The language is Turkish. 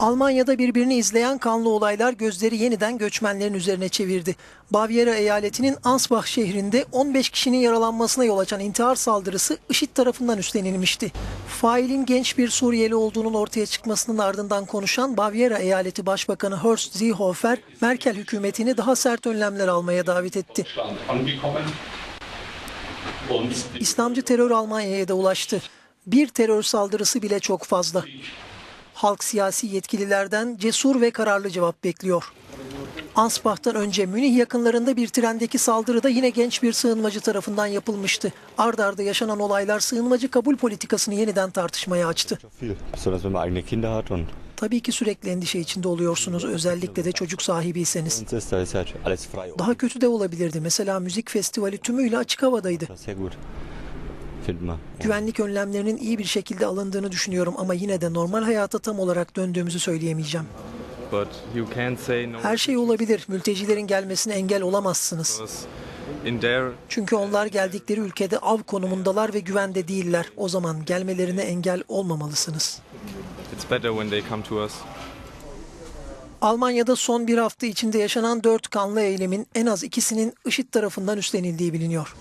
Almanya'da birbirini izleyen kanlı olaylar gözleri yeniden göçmenlerin üzerine çevirdi. Bavyera eyaletinin Ansbach şehrinde 15 kişinin yaralanmasına yol açan intihar saldırısı IŞİD tarafından üstlenilmişti. Failin genç bir Suriyeli olduğunun ortaya çıkmasının ardından konuşan Bavyera eyaleti başbakanı Horst Seehofer, Merkel hükümetini daha sert önlemler almaya davet etti. İslamcı terör Almanya'ya da ulaştı. Bir terör saldırısı bile çok fazla. Halk siyasi yetkililerden cesur ve kararlı cevap bekliyor. Ansbach'tan önce Münih yakınlarında bir trendeki saldırı da yine genç bir sığınmacı tarafından yapılmıştı. Ard arda yaşanan olaylar sığınmacı kabul politikasını yeniden tartışmaya açtı. Tabii ki sürekli endişe içinde oluyorsunuz özellikle de çocuk sahibiyseniz. Daha kötü de olabilirdi. Mesela müzik festivali tümüyle açık havadaydı. Güvenlik önlemlerinin iyi bir şekilde alındığını düşünüyorum ama yine de normal hayata tam olarak döndüğümüzü söyleyemeyeceğim. Her şey olabilir. Mültecilerin gelmesine engel olamazsınız. Çünkü onlar geldikleri ülkede av konumundalar ve güvende değiller. O zaman gelmelerine engel olmamalısınız. Almanya'da son bir hafta içinde yaşanan dört kanlı eylemin en az ikisinin IŞİD tarafından üstlenildiği biliniyor.